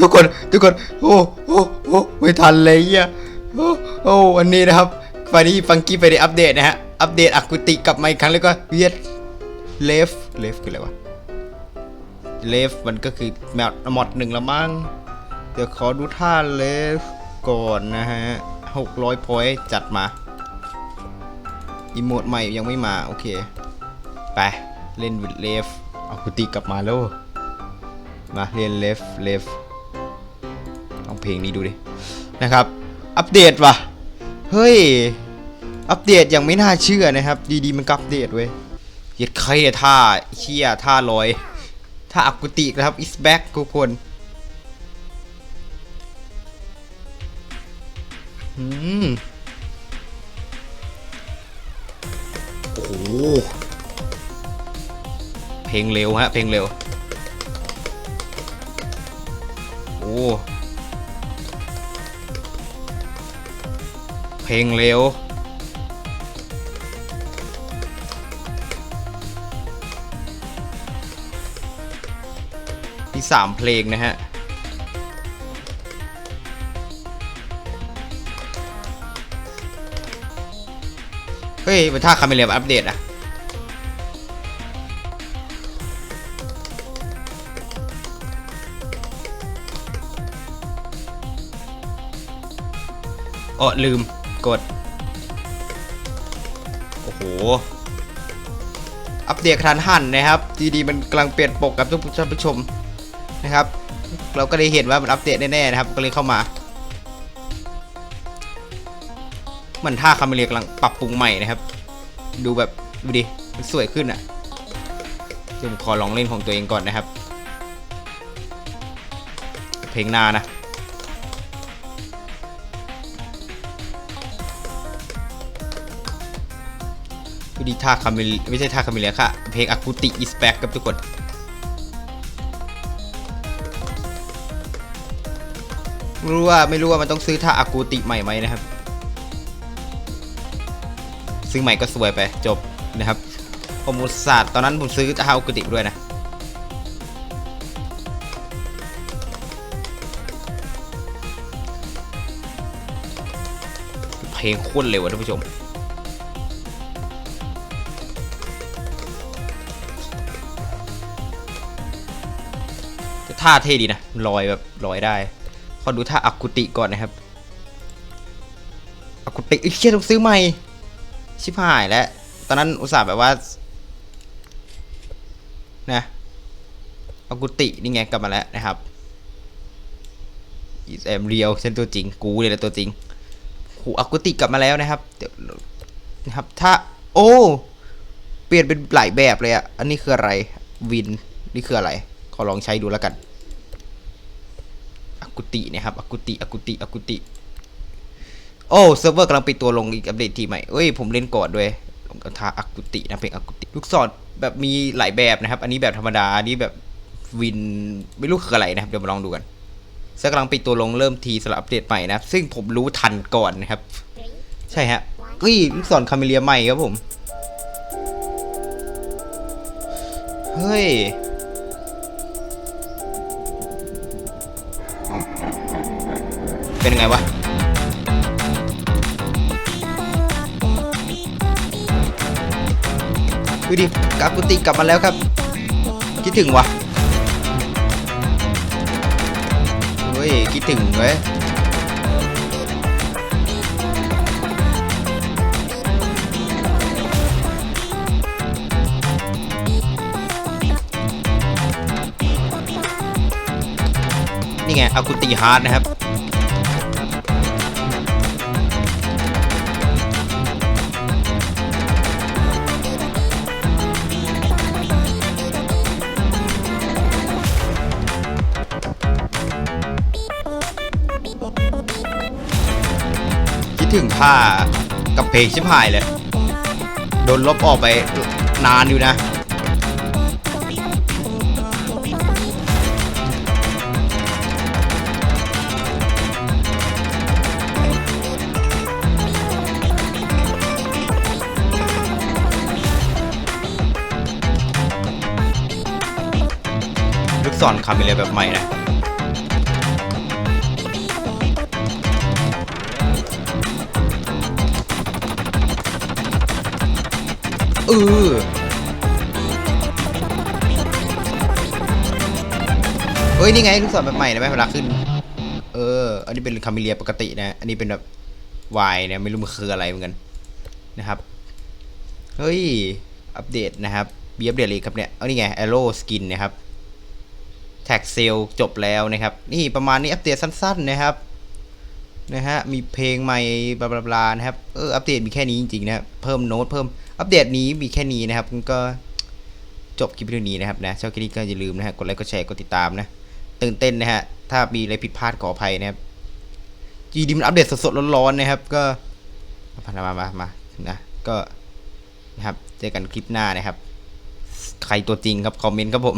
ทุกคนทุกคน โอ้โอ้โอ้ไม่ทันเลยเฮียโอ้โอ้วันนี้นะครับวันนี้ฟังกี้ไปได้อัปเดตนะฮะอัปเดตอากุติกลับมาอีกครั้งแล้วก็เวียดเลฟเลฟคืออะไรวะเลฟมันก็คือแมวหมดหนึ่งละมั้งเดี๋ยวขอดูท่าเลฟก่อนนะฮะหกร้อยพอยจัดมาอีโมดใหม่ยังไม่มา โอเค ไป เล่นวิดเลฟอากุติกลับมาแล้ว มาเล่นเลฟเลฟ เพลงนี้ดูดิ นะครับ อัปเดตว่ะ เฮ้ย อัปเดตอยังไม่น่าเชื่อนะครับ ดีๆมันก็อัปเดตเว้ยเย็ดใครอะท่าเชี่ยท่าลอยท่าอักกุตินะครับ is back ทุกคนอืมโอ้โหเพลงเร็วฮะ เพลงเร็ว โอ้ เพลงเร็ว มีสามเพลงนะฮะ เฮ้ยมันท่าคาเมเลียอัปเดตอะอ๋อลืม กด โอ้โห อัปเดตกระทันหันนะครับดีๆมันกำลังเปลี่ยนปกกับทุกท่านผู้ชมนะครับ เราก็ได้เห็นว่ามันอัปเดตแน่ๆนะครับ ก็เลยเข้ามาเหมันท่าคาเมเลียกำลังปรับปรุงใหม่นะครับ ดูแบบดูดิมันสวยขึ้นอะยวผมขอลองเล่นของตัวเองก่อนนะครับ เพลงหน้านะ ดูดีท่าคาเมลไม่ใช่ท่าคาเมเลียค่ะเพลงอากูติอิสแบ็กครับทุกคนไม่รู้ว่าไม่รู้ว่ามันต้องซื้อท่าอากูติใหม่ไหมนะครับ ซื้อใหม่ก็สวยไปจบนะครับผมอุตส่าห์ตอนนั้นผมซื้อท่าอากูติด้วยนะเพลงโคตรเร็วอะท่านผู้ชม ท่าเท่ดีนะลอยแบบลอยได้ ขอดูท่าอากุติก่อนนะครับอากุติไอ้ยเชี่ยต้องซื้อใหม่ ชิบหายแล้ว ตอนนั้นอุตส่าห์แบบว่า นะอากุตินี่ไงกลับมาแล้วนะครับแอมเรียวเส้นตัวจริง กูเลยแหละตัวจริงหูอากุติกลับมาแล้วนะครับเดี๋ยวนะครับ ถ้า โอ้เปลี่ยนเป็นหลายแบบเลยอะอันนี้คืออะไร วิน นี่คืออะไร ขอลองใช้ดูแล้วกัน กุตินะครับอากุติอากุติอากุติ โอ้เซิร์ฟเวอร์กำลังปิดตัวลงอีกอัปเดตทีใหม่เอ้ยผมเล่นก่อนด้วยผมก็ทาอากุตินะเพลงอากุติ ลูกศรแบบมีหลายแบบนะครับ อันนี้แบบธรรมดาอันนี้แบบวินไม่รู้คืออะไรนะครับเดี๋ยวมาลองดูกันเซิร์ฟกำลังปิดตัวลงเริ่มทีสำหรับอัปเดตใหม่นะครับซึ่งผมรู้ทันก่อนนะครับ ใช่ฮะเฮ้ยลูกศรคาเมเลียใหม่ครับผม เฮ้ย เป็นไงวะดูดิกากุติกลับมาแล้วครับ คิดถึงวะเฮ้ย คิดถึงเว้ย ไงอากุติฮาร์ดนะครับคิดถึงท่ากับเพลงชิบหายเลย โดนลบออกไปนานอยู่นะ สอนคาเมเลียแบบใหม่นะเออเฮ้ยนี่ไงลูกศรแบบใหม่นะแม่เวลาขึ้น เออ อันนี้เป็นคาเมเลียปกตินะ อันนี้เป็นแบบวายนะไม่รู้มันคืออะไรเหมือนกันนะครับ เฮ้ย อัปเดตนะครับบีอัปเดตอะไรครับเนี่ย เอานี่ไง arrow skin นะครับ แท็กเซลจบแล้วนะครับ นี่ประมาณนี้อัปเดตสั้น ๆ นะครับนะฮะมีเพลงใหม่บลาบลานะครับเอออัปเดตมีแค่นี้จริงๆนะครับเพิ่มโน้ตเพิ่มอัปเดตนี้มีแค่นี้นะครับก็จบคลิปวิดีโอนี้นะครับนะชอบคลิปนี้ก็อย่าลืมนะฮะกดไลค์กดแชร์กดติดตามนะตื่นเต้นนะฮะถ้ามีอะไรผิดพลาดขออภัยนะครับจีดีมันอัปเดตสดๆร้อนๆนะครับ ก็มามามามานะก็นะครับเจอกันคลิปหน้านะครับ ใครตัวจริงครับคอมเมนต์ครับผม